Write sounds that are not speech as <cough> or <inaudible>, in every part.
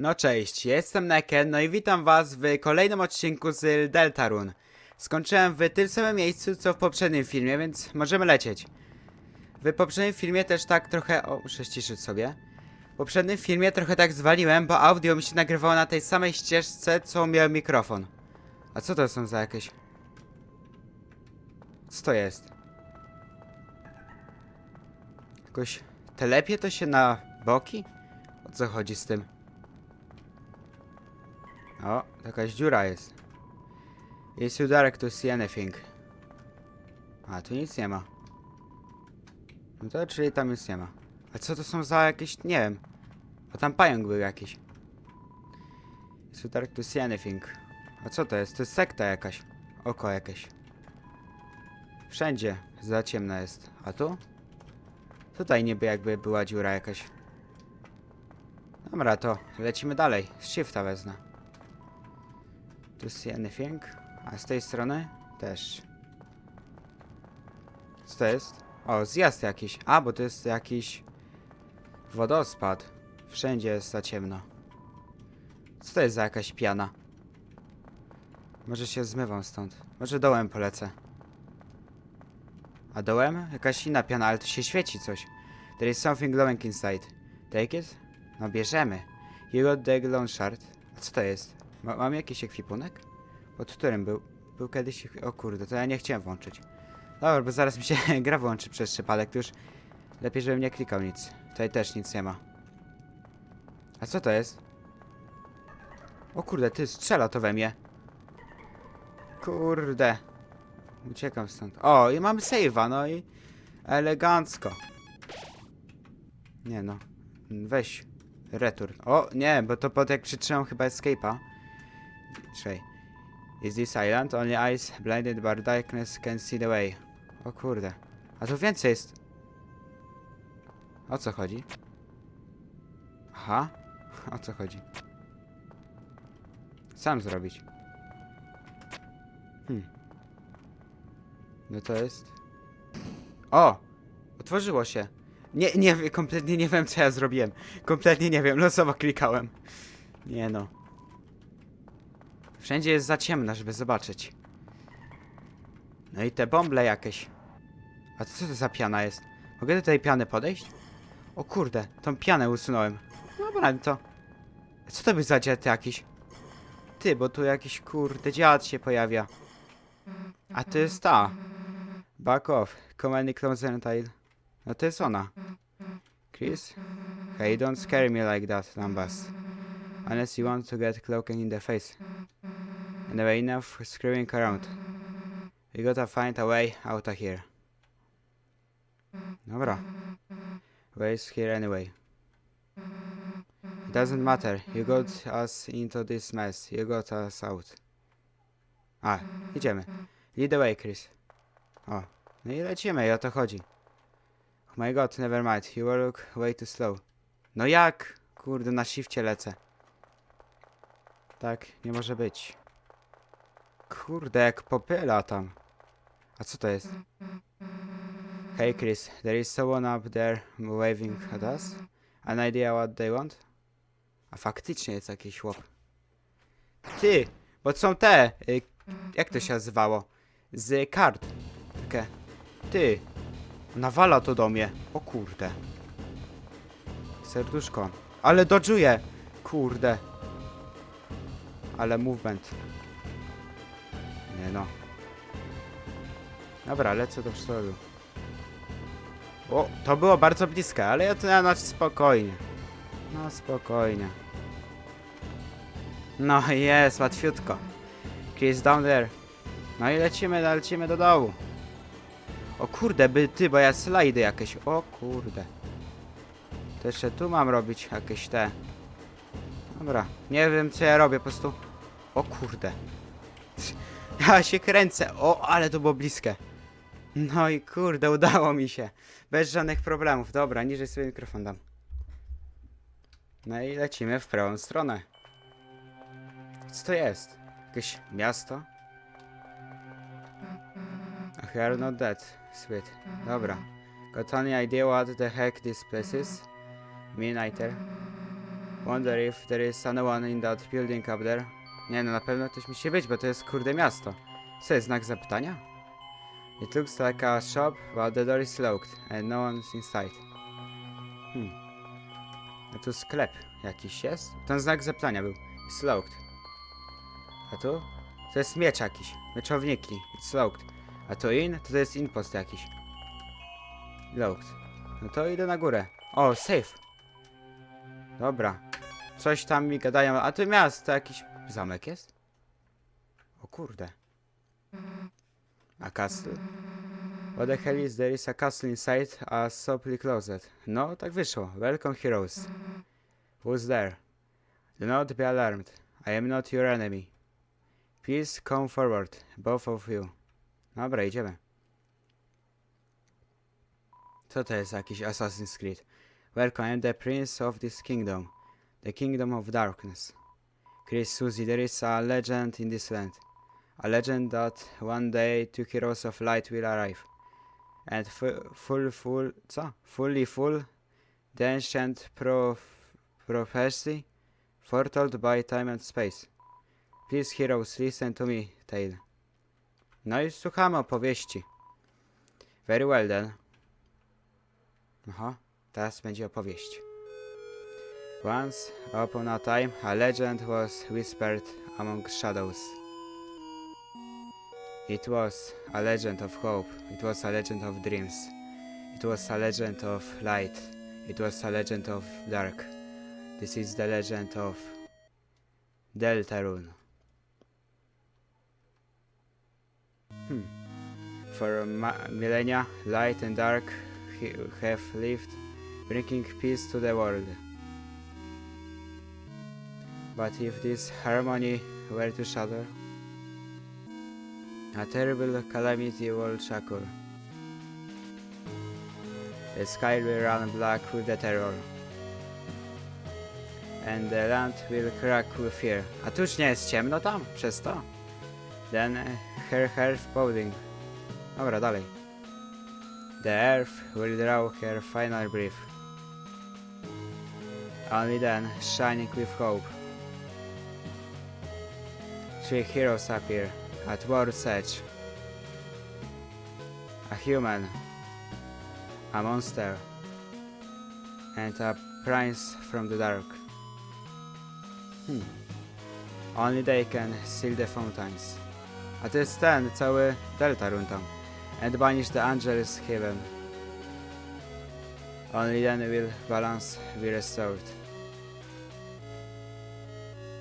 No cześć, jestem Neken, no i witam was w kolejnym odcinku z Deltarune. Skończyłem w tym samym miejscu co w poprzednim filmie, więc możemy lecieć. W poprzednim filmie też tak trochę... O, muszę ściszyć sobie. W poprzednim filmie trochę tak zwaliłem, bo audio mi się nagrywało na tej samej ścieżce, co miał mikrofon. A co to są za jakieś... Co to jest? Jakoś... Telepie to się na boki? O co chodzi z tym? O, jakaś dziura jest. Jest too dark to see anything. A, tu nic nie ma. No to czyli tam nic nie ma. A co to są za jakieś, nie wiem. A tam pająk był jakiś. Jest too dark to see anything. A co to jest? To jest sekta jakaś. Oko jakieś. Wszędzie za ciemno jest. A tu? Tutaj niby jakby była dziura jakaś. Dobra, to lecimy dalej. Z shifta wezmę. Tu see anything? A z tej strony? Też. Co to jest? O, zjazd jakiś. A, bo to jest jakiś wodospad. Wszędzie jest za ciemno. Co to jest za jakaś piana? Może się zmywam stąd. Może dołem polecę. A dołem? Jakaś inna piana, ale tu się świeci coś. There is something glowing inside. Take it? No bierzemy. You got the glow shard. A co to jest? Ma, mam jakiś ekwipunek? Pod którym był? Był kiedyś... O kurde, to ja nie chciałem włączyć. Dobra, bo zaraz mi się <laughs> gra włączy przez przypadek, to już lepiej, żebym nie klikał nic. Tutaj też nic nie ma. A co to jest? O kurde, ty strzela to we mnie. Kurde. Uciekam stąd. O, i mamy save'a, no i elegancko. Nie no. Weź. Return. O, nie, bo to pod jak przytrzymam chyba escape'a. Czekaj. Is this island? Only eyes blinded by darkness can see the way. O kurde. A tu więcej jest. O co chodzi? Aha. O co chodzi? Sam zrobić. Hmm. No to jest... O! Otworzyło się. Nie, nie, kompletnie nie wiem co ja zrobiłem. Kompletnie nie wiem, losowo klikałem. Nie no. Wszędzie jest za ciemno, żeby zobaczyć. No i te bąble jakieś. A co to za piana jest? Mogę do tej piany podejść? O kurde, tą pianę usunąłem. Dobra, no to... Co to by za dziad jakiś? Ty, bo tu jakiś kurde dziad się pojawia. A to jest ta. Back off. Command closer tile. No to jest ona. Chris? Hey, don't scare me like that, Lambas. Unless you want to get cloaking in the face. Anyway, enough screwing around. We gotta find a way out of here. Dobra. Way's here anyway. It doesn't matter. You got us into this mess. You got us out. A, idziemy. Lead the way, Chris. O, no i lecimy, i o to chodzi. Oh my god, never mind. You look way too slow. No jak? Kurde, na shifcie lecę. Tak, nie może być. Kurde, jak popyla tam. A co to jest? Hey Chris, there is someone up there waving at us. An idea what they want? A faktycznie jest jakiś chłop. Ty, bo są te, y, jak to się nazywało? Z kart. Takie. Ty, nawala to do mnie. O kurde. Serduszko. Ale dodżuję. Kurde. Ale movement. Nie no. Dobra, lecę do przodu. O, to było bardzo blisko, ale ja to na noc spokojnie. No spokojnie. No jest, łatwiutko. Chris down there. No i lecimy, lecimy do dołu. O kurde, by ty, bo ja slajdy jakieś. O kurde. To jeszcze tu mam robić jakieś te. Dobra, nie wiem co ja robię, po prostu. O kurde. Ja się kręcę. O, ale to było bliskie. No i kurde, udało mi się. Bez żadnych problemów. Dobra, niżej sobie mikrofon dam. No i lecimy w prawą stronę. Co to jest? Jakieś miasto? Ach, you are not dead. Sweet. Dobra. Got any idea what the heck this place is? Midnighter. Wonder if there is anyone in that building up there. Nie no, na pewno ktoś musi być, bo to jest kurde miasto. Co jest znak zapytania? It looks like a shop, but the door is locked and no one's inside. Hmm. A tu sklep jakiś jest? Ten znak zapytania był. It's locked. A tu? To jest miecz jakiś. Mieczowniki. It's locked. A to in? To, to jest impost jakiś. Locked. No to idę na górę. O, safe. Dobra. Coś tam mi gadają. A tu miasto, jakiś zamek jest? O kurde. A castle? What the hell is there is a castle inside a softly closet? No, tak wyszło. Welcome heroes. Who's there? Do not be alarmed. I am not your enemy. Please come forward, both of you. Dobra, idziemy. Co to jest jakiś Assassin's Creed? Welcome, I am the prince of this kingdom. The kingdom of darkness. Chris Suzy, there is a legend in this land. A legend that one day two heroes of light will arrive. And fu- full, full, co? Fully full, the ancient prof- prophecy foretold by time and space. Please heroes, listen to me, tale. No i słuchamy opowieści. Very well then. Aha, teraz będzie opowieść. Once upon a time, a legend was whispered among shadows. It was a legend of hope. It was a legend of dreams. It was a legend of light. It was a legend of dark. This is the legend of Deltarune. Hmm. For millennia, light and dark have lived, bringing peace to the world. But if this harmony were to shatter, a terrible calamity will shackle. The sky will run black with the terror. And the land will crack with fear. A tu już nie jest ciemno tam? Przez to? Then her heart pounding. Dobra, dalej. The earth will draw her final breath. Only then, shining with hope. Three heroes appear at world's edge. A human, a monster, and a prince from the dark. Hmm. Only they can seal the fountains. A to jest ten, cały Deltarune tam. And banish the angels heaven. Only then will balance be restored.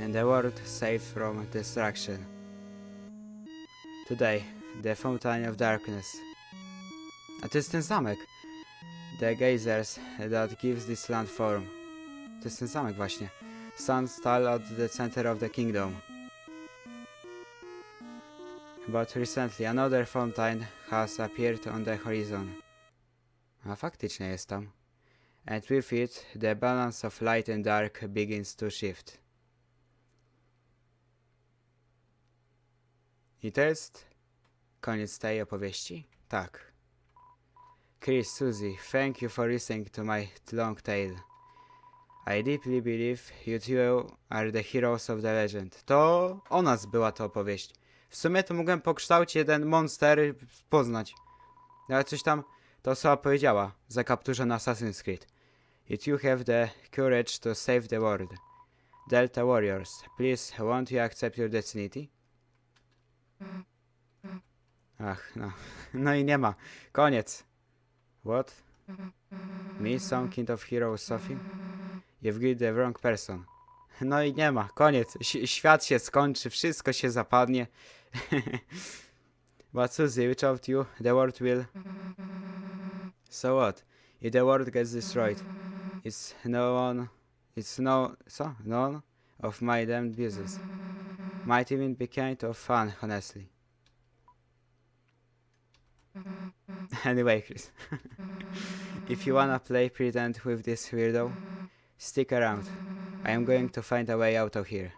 And the world saved from destruction. Today, the Fountain of Darkness. A to jest ten zamek. The gazers that gives this land form. To jest ten zamek właśnie. Stands tall at the center of the kingdom. But recently another fountain has appeared on the horizon. A faktycznie jest tam. And with it, the balance of light and dark begins to shift. I to jest koniec tej opowieści? Tak. Chris, Suzy, thank you for listening to my long tale. I deeply believe you two are the heroes of the legend. To o nas była ta opowieść. W sumie to mogłem po kształcie ten monster poznać. Ale coś tam ta osoba powiedziała za kapturze na Assassin's Creed. If you have the courage to save the world. Delta Warriors, please won't you accept your destiny? Ach, no. <laughs> No i nie ma. Koniec. What? Me, some kind of hero Sophie? You've got the wrong person. No i nie ma. Koniec. Ś- świat się skończy, wszystko się zapadnie. <laughs> But Suzy, without you, the world will... So what? If the world gets destroyed, it's no one... It's no... So? None of my damned business. Might even be kind of fun, honestly. <laughs> anyway, Chris. <laughs> if you wanna play pretend with this weirdo, stick around. I am going to find a way out of here.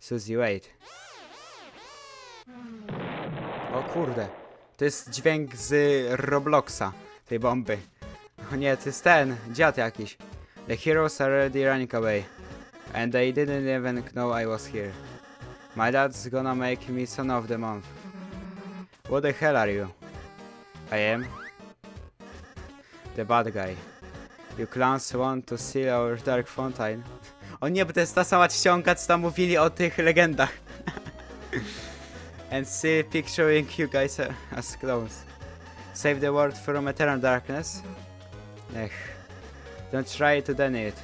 Suzy, wait. O kurde. To jest dźwięk z Robloxa, tej bomby. O nie, to jest ten, dziad jakiś. The heroes are already running away. And they didn't even know I was here. My dad's gonna make me son of the month. What the hell are you? I am the bad guy. You clowns want to steal our dark fountain. <laughs> O nie, bo to jest ta sama czcionka, co tam mówili o tych legendach. <laughs> And still picturing you guys as clowns. Save the world from eternal darkness? Ech. Don't try to deny it.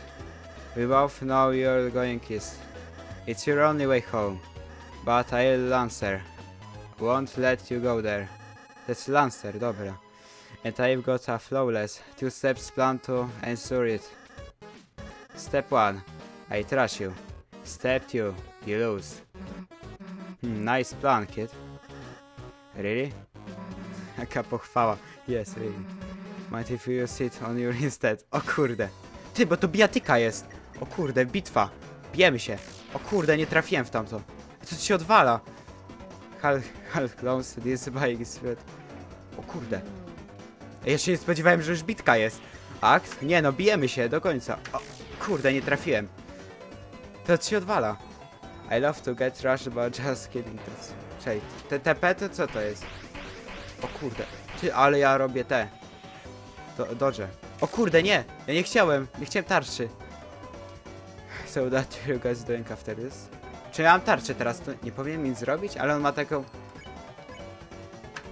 We both know you're going east. It's your only way home. But I'll answer. Won't let you go there. That's Lancer, dobra. And I've got a flawless two steps plan to ensure it. Step 1. I trust you. Step 2. You lose. Hmm, nice plan, kid. Really? <laughs> Jaka pochwała. Yes, really. Might if you sit on your <laughs> instead. O kurde. Ty, bo to bijatyka jest. O kurde, bitwa. Bijemy się. O kurde, nie trafiłem w tamto. Co tu się odwala? Hal, hal, close, this is red. O kurde. Ja się nie spodziewałem, że już bitka jest. Akt? Nie no, bijemy się do końca. O, kurde, nie trafiłem. To ci się odwala. I love to get rushed, but just kidding. That's... Czej, te TP to co to jest? O kurde. Ty, ale ja robię te. Do, dodże. O kurde, nie! Ja nie chciałem. Nie chciałem tarczy. So that you guys doing after this? Czy ja mam tarczę teraz? To nie powinien nic zrobić, ale on ma taką...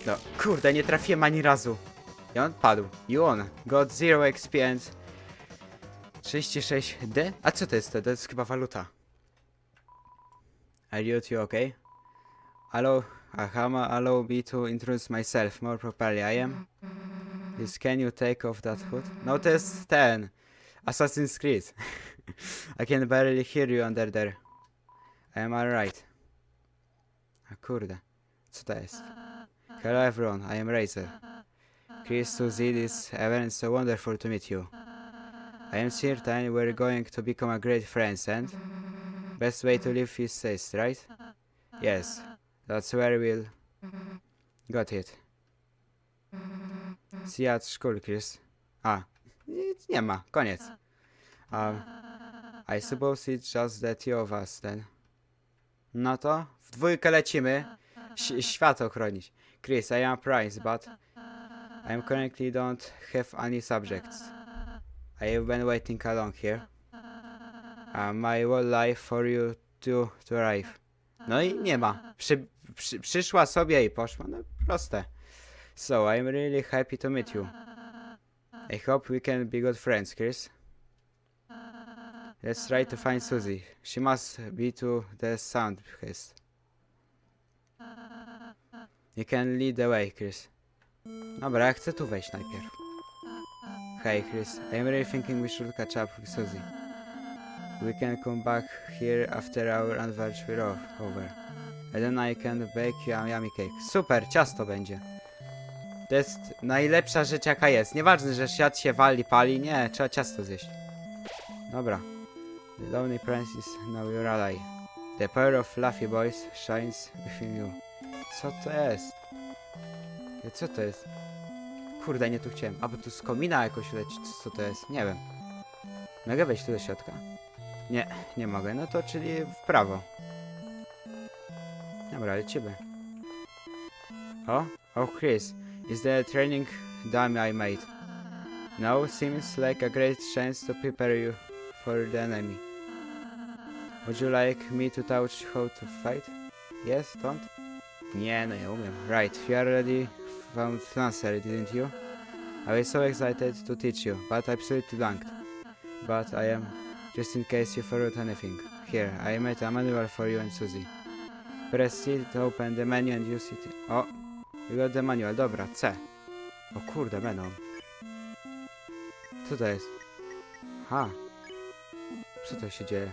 No, kurde, nie trafiłem ani razu. I on padł. You on. Got zero XP and... 36D? A co to jest to? Jest chyba waluta. Are you okay? Allow... Ahama, allow me to introduce myself more properly. I am... This, can you take off that hood? No to jest ten. Assassin's Creed. <laughs> I can barely hear you under there. I am alright. A kurde. Co to jest? Hello everyone, I am Razer. Chris to see this event, so wonderful to meet you. I am certain we're going to become a great friends and best way to live is safe, right? Yes, that's where we'll got it. See you at school, Chris. A, nic nie ma, koniec. Um, I suppose it's just the two of us then. No to w dwójkę lecimy. Ś- świat ochronić. Chris, I am Price, but I currently don't have any subjects. I have been waiting along here. Uh, my whole life for you to, to arrive. No i nie ma. Przy, przy, przyszła sobie i poszła. No proste. So, I'm really happy to meet you. I hope we can be good friends, Chris. Let's try to find Susie. She must be to the sound his. You can lead the way, Chris. Dobra, ja chcę tu wejść najpierw. Hey, Chris. I'm really thinking we should catch up with Susie. We can come back here after our anniversary off- over. And then I can bake you a yummy cake. Super, ciasto będzie. To jest najlepsza rzecz jaka jest. Nieważne, że świat się wali, pali. Nie, trzeba ciasto zjeść. Dobra. The lonely princess, now you're ally. The power of fluffy boys shines within you. Co to jest? Co to jest? Kurde, nie tu chciałem. A bo tu z komina jakoś leci. Co to jest? Nie wiem. Mogę wejść tu do środka? Nie, nie mogę. No to czyli w prawo. Dobra, lecimy. O, oh Chris, is the training dummy I made? Now seems like a great chance to prepare you for the enemy. Would you like me to touch how to fight? Yes, don't? Nie, no ja umiem. Right, you already found Lancer, didn't you? I was so excited to teach you, but I absolutely blanked. But I am, just in case you forgot anything. Here, I made a manual for you and Susie. Press C to open the menu and use it. O, you got the manual, dobra, C. O kurde, menu. Co to jest? Ha. Co to się dzieje?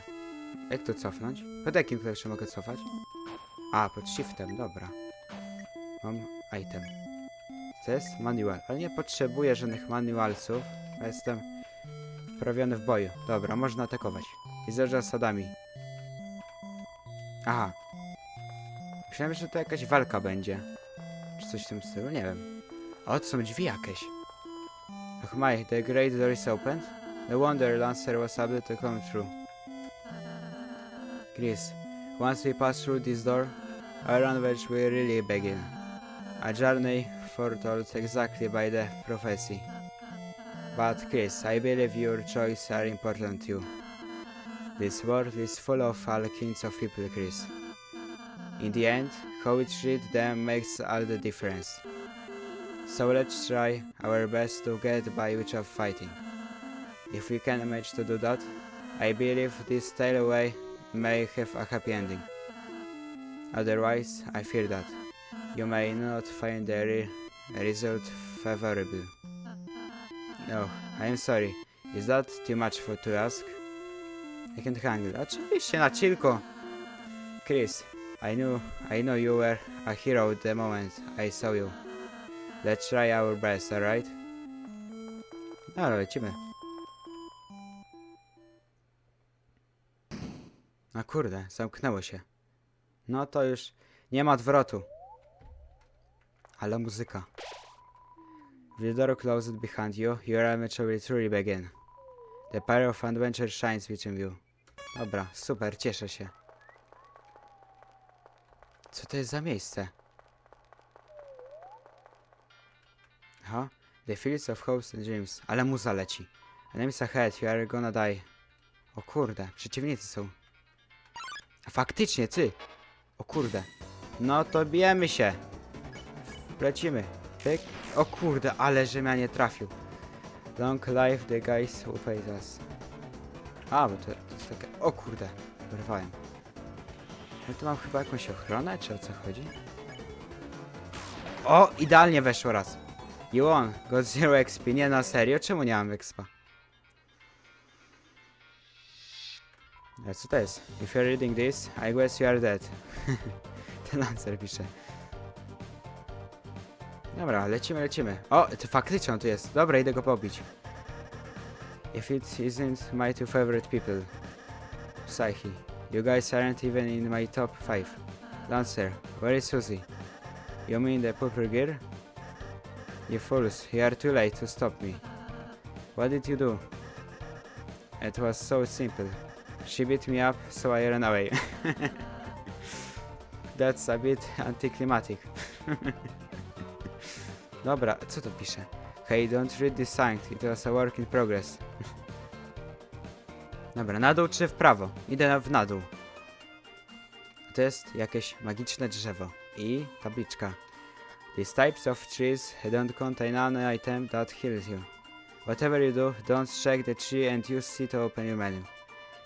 Jak to cofnąć? Pod jakim klawiszem mogę cofać? A, pod shiftem, dobra. Mam item. To jest manual, ale nie potrzebuję żadnych manualsów. Ja jestem wprawiony w boju. Dobra, można atakować. I za zasadami. Aha. Myślałem, że to jakaś walka będzie. Czy coś w tym stylu, nie wiem. O, to są drzwi jakieś. Och my, the great door is opened. No wonder Lancer was able to come through. Chris, once we pass through this door, our adventure will really begin. A journey foretold exactly by the prophecy. But Chris, I believe your choices are important too. This world is full of all kinds of people, Chris. In the end, how we treat them makes all the difference. So let's try our best to get by without fighting. If we can manage to do that, I believe this tale away may have a happy ending. Otherwise, I fear that you may not find the re- result favorable. No, I am sorry. Is that too much for to ask? I can't handle. Oczywiście na chillku. Chris, I knew I know you were a hero the moment I saw you. Let's try our best, alright? No, lecimy. A kurde, zamknęło się. No to już nie ma odwrotu. Ale muzyka. The door closed behind you, your adventure will truly begin. The power of adventure shines within you. Dobra, super, cieszę się. Co to jest za miejsce? Aha, the fields of hopes and dreams. Ale muza leci. Enemies ahead, you are gonna die. O kurde, przeciwnicy są. Faktycznie, ty! O kurde. No to bijemy się. Lecimy. Pyk. O kurde, ale że nie trafił. Long life the guys who paid us. A, bo to, to jest takie... O kurde, wyrwałem. No tu mam chyba jakąś ochronę, czy o co chodzi? O, idealnie weszło raz. You won. Got zero XP. Nie, na serio? Czemu nie mam expa? To jest? If you're reading this, I guess you are dead. Ten Lancer pisze. Dobra, lecimy, lecimy. O, to faktycznie on tu jest. Dobra, idę go pobić. If it isn't my two favorite people. Psyche. You guys aren't even in my top five. Lancer, where is Susie? You mean the purple gear? You fools, you are too late to stop me. What did you do? It was so simple. She beat me up, so I ran away. <laughs> That's a bit anticlimactic. <laughs> Dobra, co to pisze? Hey, don't read this sign, it was a work in progress. <laughs> Dobra, na dół czy w prawo? Idę w na dół. To jest jakieś magiczne drzewo. I tabliczka. These types of trees don't contain any item that heals you. Whatever you do, don't check the tree and use C to open your menu.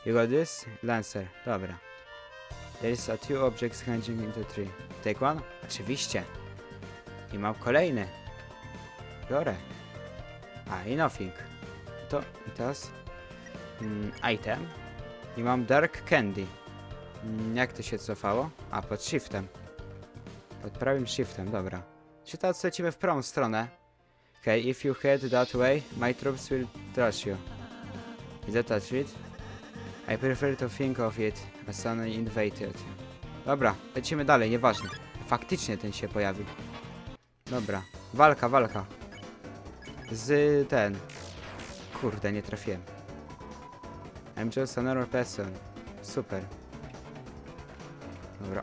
You got this? Lancer. Dobra. There is a two objects hanging in the tree. Take one? Oczywiście. I mam kolejny. Biorę. A, i nothing. To, i teraz... Mm, item. I mam Dark Candy. Mm, jak to się cofało? A, pod shiftem. Pod prawym shiftem, dobra. Czy teraz lecimy w prawą stronę? Okay, if you head that way, my troops will trash you. Is that a treat? I prefer to think of it as an invaded. Dobra, lecimy dalej, nieważne. Faktycznie ten się pojawił. Dobra, walka, walka. Z ten. Kurde, nie trafiłem. I'm just a person. Super. Dobra.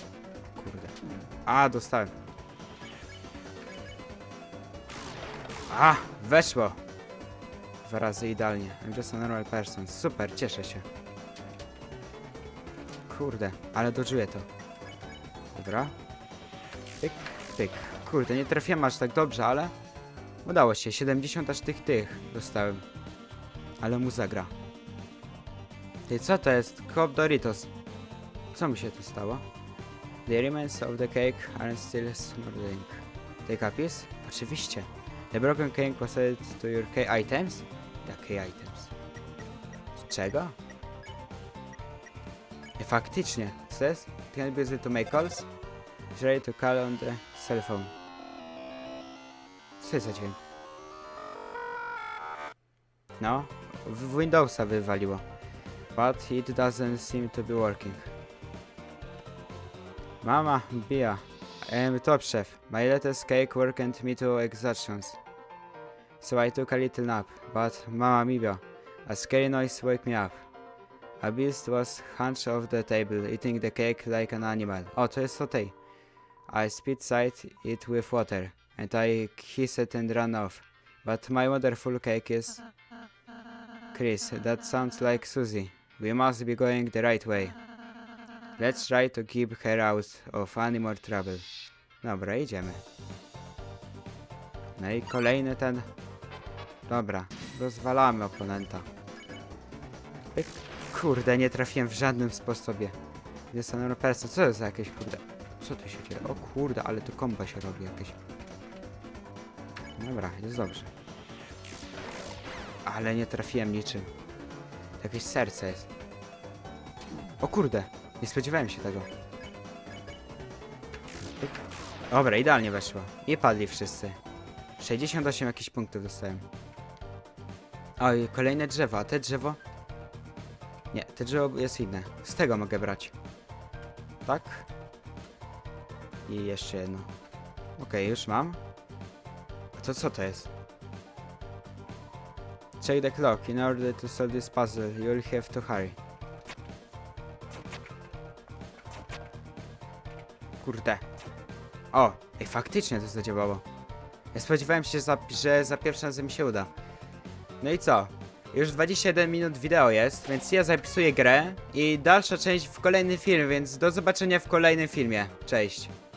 Kurde. A, dostałem. A, weszło. Dwa razy idealnie. I'm just a normal person. Super, cieszę się. Kurde, ale dożyję to. Dobra. Pyk, pyk. Kurde, nie trafiłem aż tak dobrze, ale udało się. 70 aż tych tych dostałem. Ale mu zagra. Ty, co to jest? Cobb Doritos. Co mi się tu stało? The remains of the cake are still smoldering. Take a piece? Oczywiście. The broken cake was added to your cake items? Jakie items? Z czego? Faktycznie. Jest? Can be used to make calls? It's ready to call on the cell phone. Co jest za dźwięk? No, w Windowsa wywaliło. But it doesn't seem to be working. Mama, Bia, I am top chef. My latest cake worked me to exhaustions. So I took a little nap, but Mama Mia, a scary noise woke me up. A beast was hunched off the table, eating the cake like an animal. O, to jest. I spit side it with water, and I hissed and ran off. But my wonderful cake is... Chris, that sounds like Susie. We must be going the right way. Let's try to keep her out of any more trouble. Dobra, idziemy. No i kolejny ten... Dobra, rozwalamy oponenta. Pyk. Kurde, nie trafiłem w żadnym sposobie. Jest to persa. Co to jest za jakieś kurde? Co tu się dzieje? O kurde, ale tu komba się robi jakieś. Dobra, jest dobrze. Ale nie trafiłem niczym. To jakieś serce jest. O kurde, nie spodziewałem się tego. Dobra, idealnie weszło. I padli wszyscy. 68 jakichś punktów dostałem. Oj, kolejne drzewo, a te drzewo? Nie, te drzewo jest inne. Z tego mogę brać. Tak? I jeszcze jedno. Okej, już mam. A to co to jest? Check the clock. In order to solve this puzzle, you'll have to hurry. Kurde. O, ej, faktycznie to zadziałało. Ja spodziewałem się, za, że za pierwszym razem mi się uda. No i co? Już 21 minut wideo jest, więc ja zapisuję grę i dalsza część w kolejnym filmie, więc do zobaczenia w kolejnym filmie. Cześć.